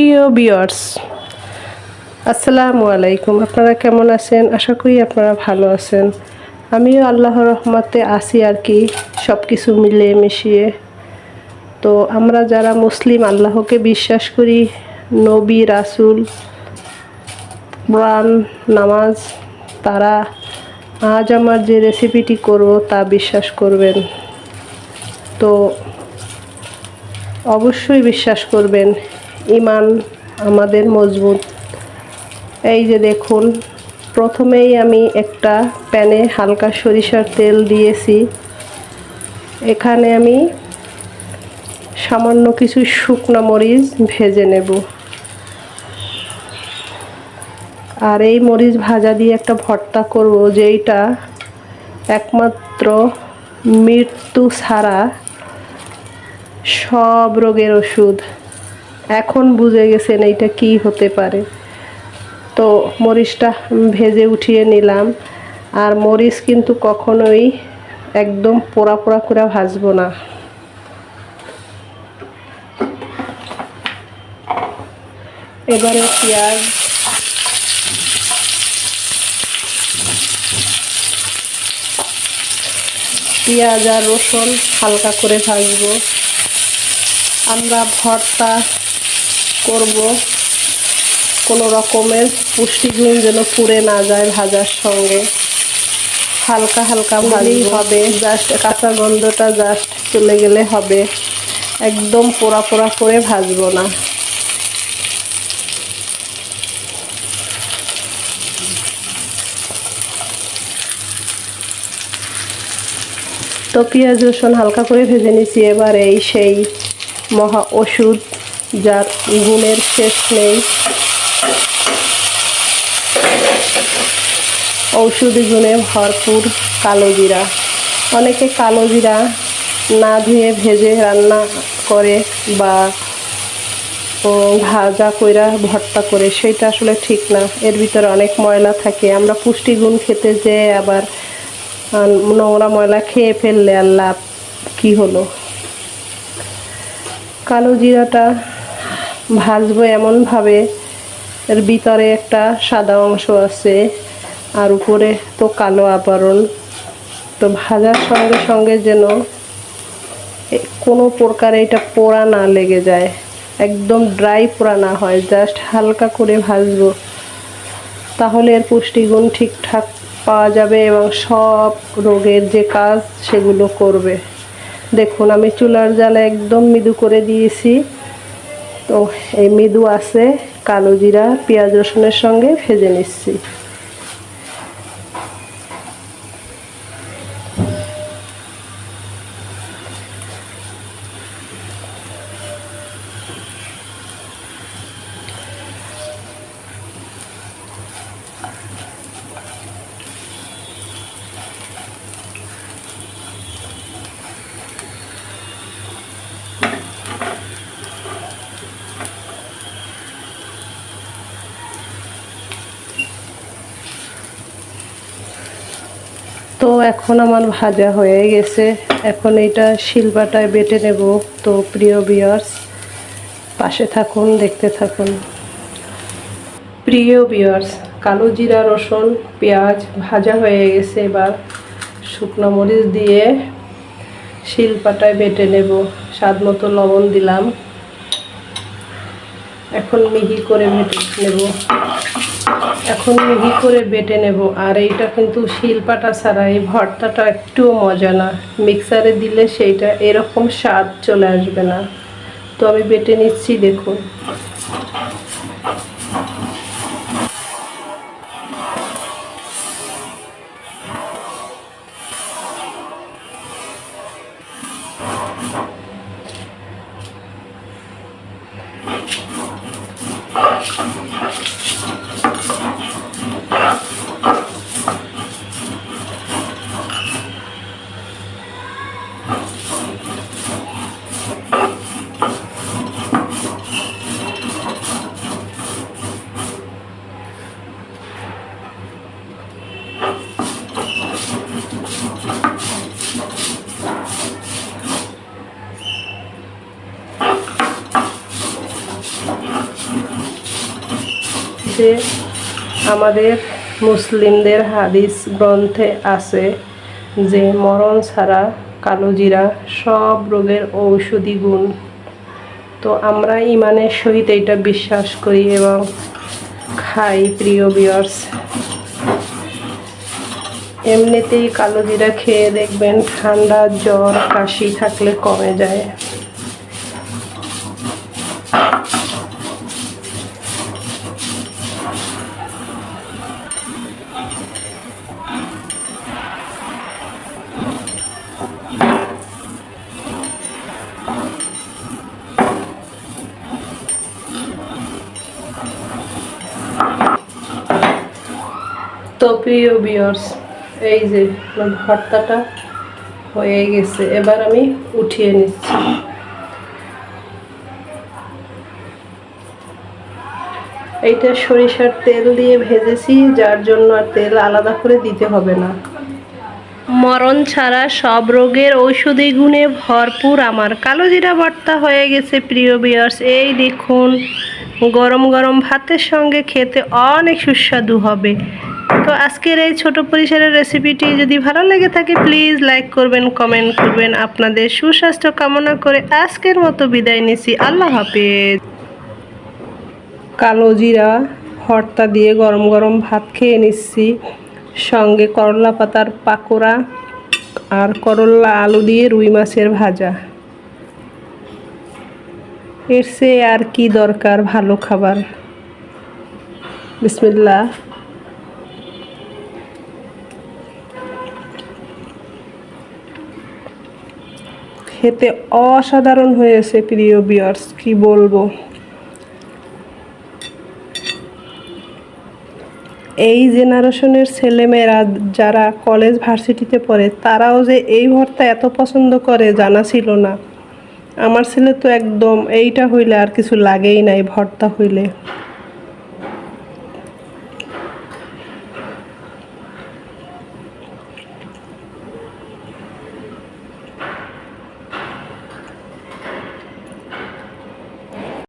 প্রিয় বিয়ার্স আসসালামু আলাইকুম। আপনারা কেমন আছেন? আশা করি আপনারা ভালো আছেন। আমিও আল্লাহর রহমতে আছি আর কি সব কিছু মিলিয়ে মিশিয়ে। তো আমরা যারা মুসলিম, আল্লাহকে বিশ্বাস করি, নবী, রাসুল, কোরআন, নামাজ, তারা আজ আমার যে রেসিপিটি করব, তা বিশ্বাস করবেন। তো অবশ্যই বিশ্বাস করবেন। ইমান আমাদের মজবুত। এই যে দেখুন, প্রথমেই আমি একটা প্যানে হালকা সরিষার তেল দিয়েছি। এখানে আমি সামান্য কিছু শুকনো মরিচ ভেজে নেব। আর এই মরিচ ভাজা দিয়ে একটা ভর্তা করব, যেইটা একমাত্র মৃত্যু ছাড়া সব রোগের ওষুধ। এখন বুঝে গেছেন এইটা কি হতে পারে। তো মরিচটা ভেজে উঠিয়ে নিলাম। আর মরিচ কিন্তু কখনোই একদম পোড়া পোড়া করে ভাজবো না। এবারে পেঁয়াজ পেঁয়াজ আর রসুন হালকা করে ভাজবো। আমরা ভর্তা করব। কোনো রকমের পুষ্টিগুণ যেন পুড়ে না যায় ভাজার সঙ্গে। হালকা হালকা ভালোই হবে। জাস্ট কাঁচা গন্ধটা জাস্ট চলে গেলে হবে। একদম পোড়া পোড়া করে ভাজবো না। তো পেঁয়াজ রসুন হালকা করে ভেজে নিচ্ছি এবার এই সেই মহা ওষুধ যার গুণের শেষ নেই। ঔষধি গুণে ভরপুর কালো জিরা। অনেকে কালো জিরা না ধুয়ে ভেজে রান্না করে বা ভাজা কইরা ভর্তা করে সেটা আসলে ঠিক না। এর ভিতরে অনেক ময়লা থাকে। আমরা পুষ্টিগুণ খেতে যেয়ে আবার নোংরা ময়লা খেয়ে ফেললে আর লাভ কী হলো? কালো জিরাটা ভাজবো এমনভাবে। এর ভিতরে একটা সাদা অংশ আছে, আর উপরে তো কালো আবরণ। তো ভাজার সঙ্গে সঙ্গে যেন কোনো প্রকারে এটা পোড়া না লেগে যায়। একদম ড্রাই পোড়া না হয়, জাস্ট হালকা করে ভাজবো। তাহলে এর পুষ্টিগুণ ঠিকঠাক পাওয়া যাবে এবং সব রোগের যে কাজ সেগুলো করবে। দেখুন, আমি চুলার জ্বালা একদম মৃদু করে দিয়েছি। তো এই মৃদু আছে কালো জিরা পেঁয়াজ রসুনের সঙ্গে ভেজে নিচ্ছি। তো এখন আমার ভাজা হয়ে গেছে। এখন এটা শিলবাটায় বেটে নেব। তো প্রিয় বিয়ার্স পাশে থাকুন, দেখতে থাকুন। প্রিয় বিয়ার্স কালো জিরা, রসুন, পেঁয়াজ ভাজা হয়ে গেছে এবার। শুকনো মরিচ দিয়ে শিলপাটায় বেটে নেব। স্বাদ মতো লবণ দিলাম। এখন মিহি করে বেটে নেব। এখন মিহি করে বেটে নেব? আর এইটা কিন্তু শিলপাটা ছাড়া, এই ভর্তাটা একটুও মজা না। মিক্সারে দিলে সেইটা এরকম স্বাদ চলে আসবে না। তো আমি বেটে নিচ্ছি, দেখুন। হচ্ছে আমাদের মুসলিমদের হাদিস গ্রন্থে আছে যে, মরণ ছাড়া কালো জিরা সব রোগের ঔষধি গুণ। তো আমরা ইমানের সহিত এটা বিশ্বাস করি এবং খাই, প্রিয় বিয়ার্স এমনিতেই কালো জিরা খেয়ে দেখবেন ঠান্ডা জ্বর, কাশি থাকলে কমে যায়। তো প্রিয় বিয়ার্স এই যে ভর্তাটা হয়ে গেছে, এবার আমি উঠিয়ে নিচ্ছি। এইটা সরিষার তেল দিয়ে ভেজেছি, যার জন্য আর তেল আলাদা করে দিতে হবে না। মরণ ছাড়া সব রোগের ঔষধি গুণে ভরপুর আমার কালো জিরা ভর্তা হয়ে গেছে, প্রিয় বিয়ার্স এই দেখুন, গরম গরম ভাতের সঙ্গে খেতে অনেক সুস্বাদু হবে। তো আজকের এই ছোট পরিসরের রেসিপিটি যদি ভালো লেগে থাকে প্লিজ লাইক করবেন কমেন্ট করবেন। আপনাদের সুস্বাস্থ্য কামনা করে আজকের মতো বিদায় নিছি আল্লাহ হাফেজ। কালো জিরা, ভর্তা দিয়ে গরম গরম ভাত খেয়ে নিচ্ছি। সঙ্গে করলা পাতার পাকোড়া আর করলা আলু দিয়ে রুই মাছের ভাজা। এর সে আর কি দরকার ভালো খাবার? বিসমিল্লা খেতে অসাধারণ হয়েছে, প্রিয় বিয়ার্স কি বলব? এই জেনারেশনের ছেলেমেয়েরা যারা কলেজ ভার্সিটিতে পড়ে, তারাও যে এই ভর্তা এত পছন্দ করে জানা ছিল না। আমার ছেলে তো একদম এইটা হইলে আর কিছু লাগেই নাই ভর্তা হইলে।